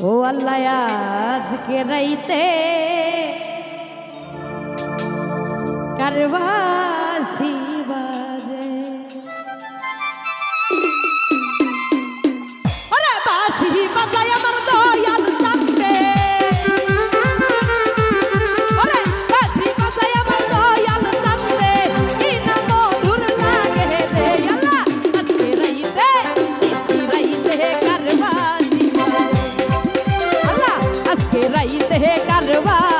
ও আল্লাহ আজকে রাইতে কারবার করবা?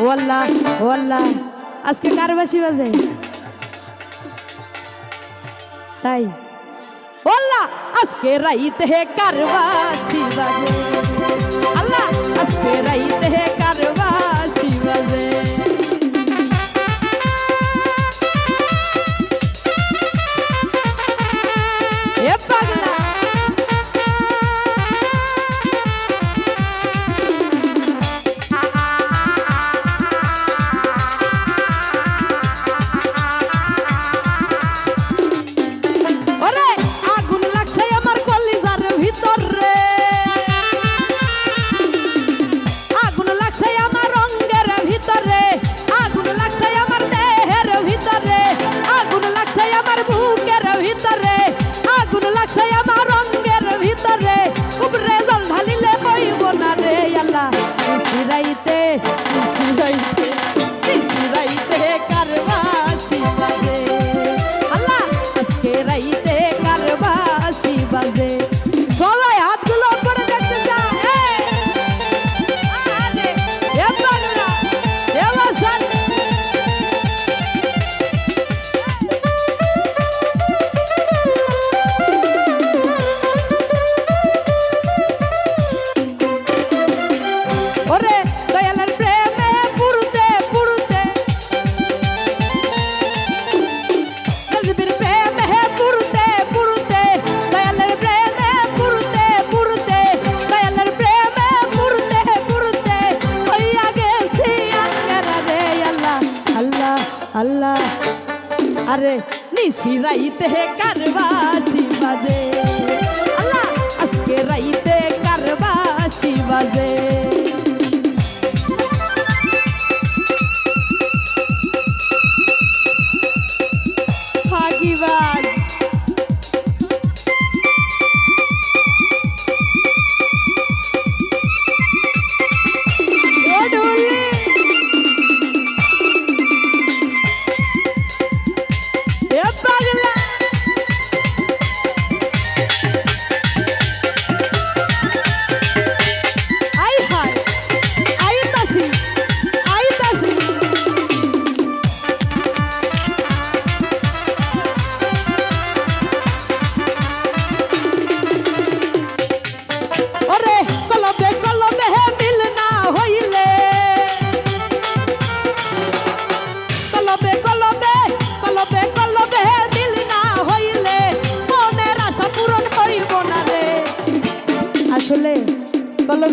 ওল্লা ওল্লা আজকে কার বাসি বাজে? তাই। ওল্লা আজকে রাইতে হে কার বাসি বাজে? আল্লাহ, আজকে রাইতে হে আল্লাহ। আরে নিশি রাইতে কারবাসি বাজে। আল্লাহ আজকে রাইতে কারবাসি বাজে।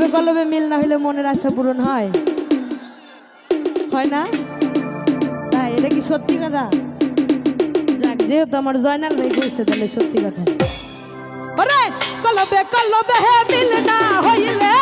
হাতে কলমে মিল না হলে মনের আশা পূরণ হয়। হয় না? তাই, এটা কি সত্যি কথা? যাক, যেহেতু আমার জয়নাল ভাই বুঝতে তাহলে সত্যি কথা। কলবে কলবে মিল না হইলে।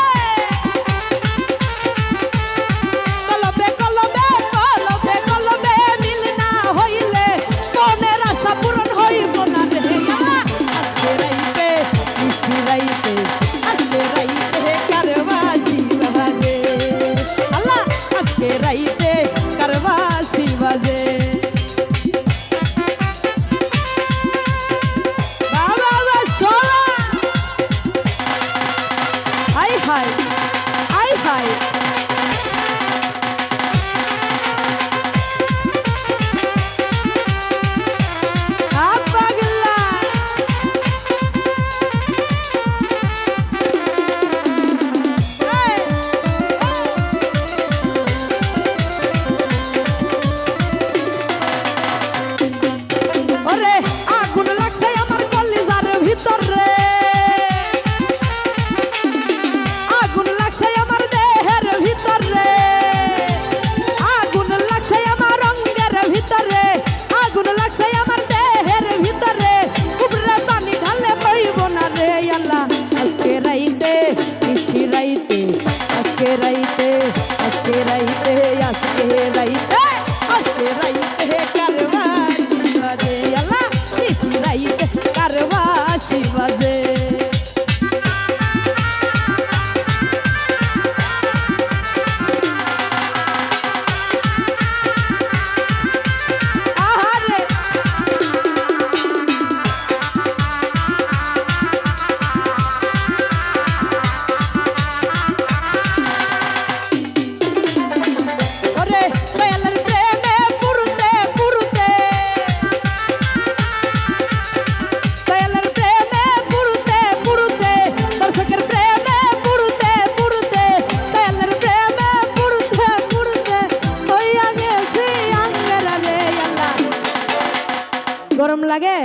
গরম লাগে?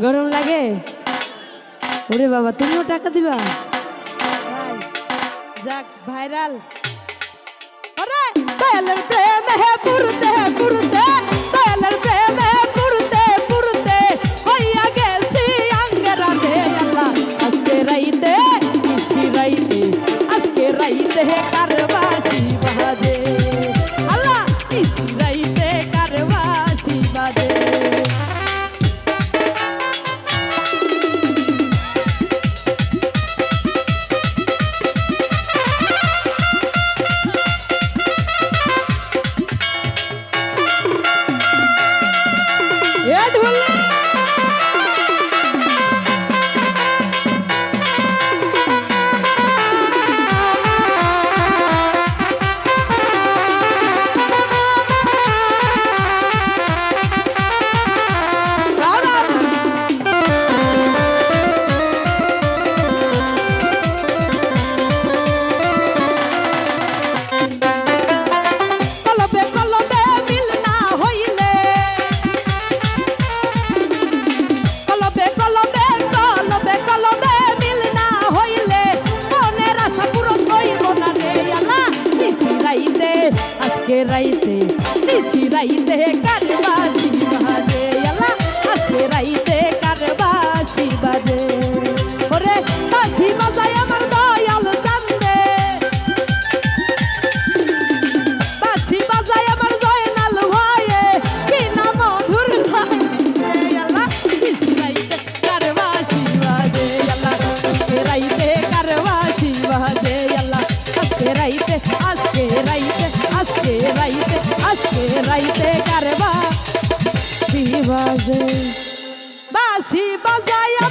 গরম লাগে? ওরে বাবা তুমিও টাকা দিবা? যাক ভাইরাল ওরে প্রেম হে পুরতে পুরতে আজকে রাইতে? নিশি রাইতে কারবাসি বাজে? আলা আজকে রাইতে কারবাসি বাজে? ওরে বাসি বাজায় আমার বাঁশি বাজায়